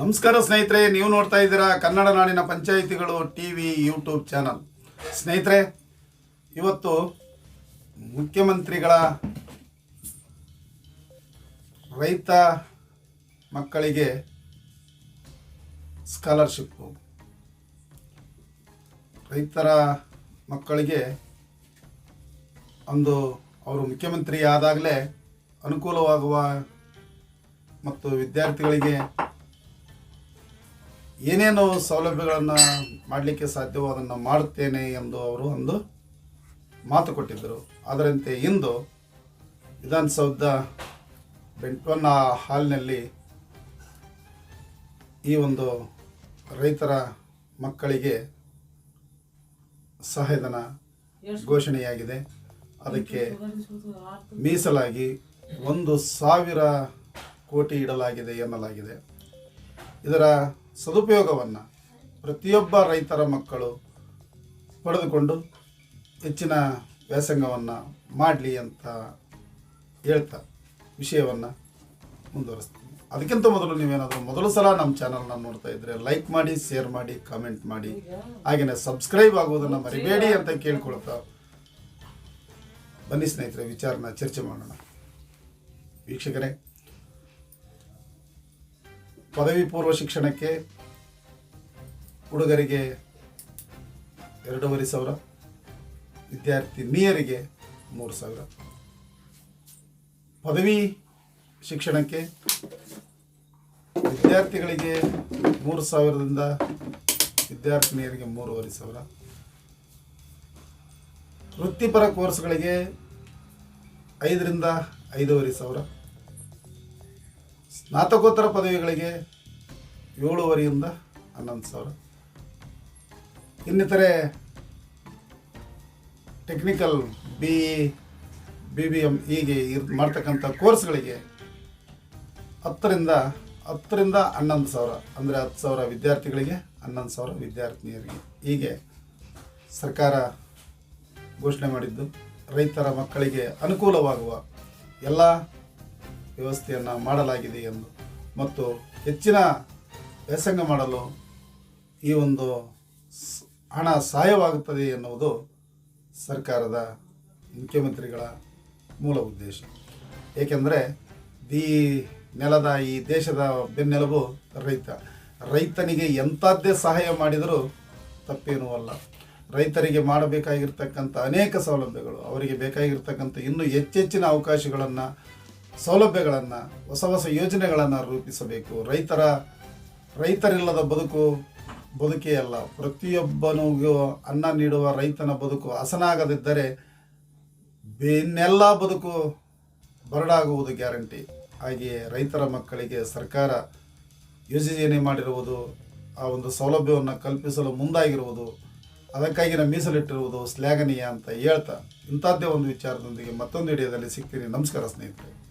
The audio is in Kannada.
ನಮಸ್ಕಾರ ಸ್ನೇಹಿತರೆ, ನೀವು ನೋಡ್ತಾ ಇದ್ದೀರಾ ಕನ್ನಡ ನಾಡಿನ ಪಂಚಾಯಿತಿಗಳು ಟಿ ವಿ ಯೂಟ್ಯೂಬ್ ಚಾನಲ್. ಸ್ನೇಹಿತರೆ, ಇವತ್ತು ಮುಖ್ಯಮಂತ್ರಿಗಳ ರೈತ ಮಕ್ಕಳಿಗೆ ಸ್ಕಾಲರ್ಶಿಪ್ಪು ರೈತರ ಮಕ್ಕಳಿಗೆ ಒಂದು ಅವರು ಮುಖ್ಯಮಂತ್ರಿ ಆದಾಗಲೇ ಅನುಕೂಲವಾಗುವ ಮತ್ತು ವಿದ್ಯಾರ್ಥಿಗಳಿಗೆ ಏನೇನು ಸೌಲಭ್ಯಗಳನ್ನು ಮಾಡಲಿಕ್ಕೆ ಸಾಧ್ಯವೋ ಅದನ್ನು ಮಾಡುತ್ತೇನೆ ಎಂದು ಅವರು ಒಂದು ಮಾತು ಕೊಟ್ಟಿದ್ದರು. ಅದರಂತೆ ಇಂದು ವಿಧಾನಸೌಧ ಬೆಂಟ್ವನ್ನ ಹಾಲ್ನಲ್ಲಿ ಈ ಒಂದು ರೈತರ ಮಕ್ಕಳಿಗೆ ಸಹಾಯಧನ ಘೋಷಣೆಯಾಗಿದೆ. ಅದಕ್ಕೆ ಮೀಸಲಾಗಿ ಒಂದು ಸಾವಿರ ಕೋಟಿ ಇಡಲಾಗಿದೆ ಎನ್ನಲಾಗಿದೆ. ಇದರ ಸದುಪಯೋಗವನ್ನು ಪ್ರತಿಯೊಬ್ಬ ರೈತರ ಮಕ್ಕಳು ಪಡೆದುಕೊಂಡು ಹೆಚ್ಚಿನ ವ್ಯಾಸಂಗವನ್ನು ಮಾಡಲಿ ಅಂತ ಹೇಳ್ತಾ ವಿಷಯವನ್ನು ಮುಂದುವರಿಸ್ತೀನಿ. ಅದಕ್ಕಿಂತ ಮೊದಲು ನೀವೇನಾದರೂ ಮೊದಲು ಸಲ ನಮ್ಮ ಚಾನಲ್ನ ನೋಡ್ತಾ ಇದ್ದರೆ ಲೈಕ್ ಮಾಡಿ ಶೇರ್ ಮಾಡಿ ಕಾಮೆಂಟ್ ಮಾಡಿ. ಹಾಗೆಯೇ ಸಬ್ಸ್ಕ್ರೈಬ್ ಆಗುವುದನ್ನು ಮರಿಬೇಡಿ ಅಂತ ಕೇಳ್ಕೊಳ್ತಾ ಬನ್ನಿ ಸ್ನೇಹಿತರೆ, ವಿಚಾರನ ಚರ್ಚೆ ಮಾಡೋಣ. ವೀಕ್ಷಕರೇ ಪದವಿ ಪೂರ್ವ ಶಿಕ್ಷಣಕ್ಕೆ ಹುಡುಗರಿಗೆ ಎರಡೂವರೆ ಸಾವಿರ ವಿದ್ಯಾರ್ಥಿನಿಯರಿಗೆ ಮೂರು ಸಾವಿರ. ಪದವಿ ಶಿಕ್ಷಣಕ್ಕೆ ವಿದ್ಯಾರ್ಥಿಗಳಿಗೆ ಮೂರು ಸಾವಿರದಿಂದ ವಿದ್ಯಾರ್ಥಿನಿಯರಿಗೆ ಮೂರುವರೆ ಸಾವಿರ. ವೃತ್ತಿಪರ ಕೋರ್ಸ್ಗಳಿಗೆ ಐದರಿಂದ ಐದೂವರೆ ಸಾವಿರ. ಸ್ನಾತಕೋತ್ತರ ಪದವಿಗಳಿಗೆ ಏಳುವರೆಯಿಂದ ಹನ್ನೊಂದು ಸಾವಿರ. ಇನ್ನಿತರೆ technical B B B M ಹೀಗೆ ಇರ್, ಮಾಡ್ತಕ್ಕಂಥ ಕೋರ್ಸ್ಗಳಿಗೆ ಹತ್ತರಿಂದ ಹತ್ತರಿಂದ ಹನ್ನೊಂದು ಸಾವಿರ, ಅಂದರೆ ಹತ್ತು ಸಾವಿರ ವಿದ್ಯಾರ್ಥಿಗಳಿಗೆ ಹನ್ನೊಂದು ಸಾವಿರ ವಿದ್ಯಾರ್ಥಿನಿಯರಿಗೆ. ಹೀಗೆ ಸರ್ಕಾರ ಘೋಷಣೆ ಮಾಡಿದ್ದು, ರೈತರ ಮಕ್ಕಳಿಗೆ ಅನುಕೂಲವಾಗುವ ಎಲ್ಲ ವ್ಯವಸ್ಥೆಯನ್ನು ಮಾಡಲಾಗಿದೆ ಎಂದು. ಮತ್ತು ಹೆಚ್ಚಿನ ವ್ಯಾಸಂಗ ಮಾಡಲು ಈ ಒಂದು ಹಣ ಸಹಾಯವಾಗುತ್ತದೆ ಎನ್ನುವುದು ಸರ್ಕಾರದ ಮುಖ್ಯಮಂತ್ರಿಗಳ ಮೂಲ ಉದ್ದೇಶ. ಏಕೆಂದರೆ ಈ ನೆಲದ ಈ ದೇಶದ ಬೆನ್ನೆಲುಬು ರೈತ. ರೈತನಿಗೆ ಎಂಥದ್ದೇ ಸಹಾಯ ಮಾಡಿದರೂ ತಪ್ಪೇನೂ ಅಲ್ಲ. ರೈತರಿಗೆ ಮಾಡಬೇಕಾಗಿರ್ತಕ್ಕಂಥ ಅನೇಕ ಸೌಲಭ್ಯಗಳು ಅವರಿಗೆ ಬೇಕಾಗಿರ್ತಕ್ಕಂಥ ಇನ್ನೂ ಹೆಚ್ಚೆಚ್ಚಿನ ಅವಕಾಶಗಳನ್ನು ಸೌಲಭ್ಯಗಳನ್ನು, ಹೊಸ ಹೊಸ ಯೋಜನೆಗಳನ್ನು ರೂಪಿಸಬೇಕು. ರೈತರ, ರೈತರಿಲ್ಲದ ಬದುಕು ಬದುಕೇ ಅಲ್ಲ. ಪ್ರತಿಯೊಬ್ಬನಿಗೂ ಅನ್ನ ನೀಡುವ ರೈತನ ಬದುಕು ಹಸನಾಗದಿದ್ದರೆ ಬೆನ್ನೆಲ್ಲ ಬದುಕು ಬರಡಾಗುವುದು ಗ್ಯಾರಂಟಿ. ಹಾಗೆಯೇ ರೈತರ ಮಕ್ಕಳಿಗೆ ಸರ್ಕಾರ ಯೋಜನೆ ಮಾಡಿರುವುದು, ಆ ಒಂದು ಸೌಲಭ್ಯವನ್ನು ಕಲ್ಪಿಸಲು ಮುಂದಾಗಿರುವುದು, ಅದಕ್ಕಾಗಿ ನಾನು ಮೀಸಲಿಟ್ಟಿರುವುದು ಶ್ಲಾಘನೀಯ ಅಂತ ಹೇಳ್ತಾ ಇಂಥದ್ದೇ ಒಂದು ವಿಚಾರದೊಂದಿಗೆ ಮತ್ತೊಂದು ವಿಡಿಯೋದಲ್ಲಿ ಸಿಗ್ತೀನಿ. ನಮಸ್ಕಾರ ಸ್ನೇಹಿತರೆ.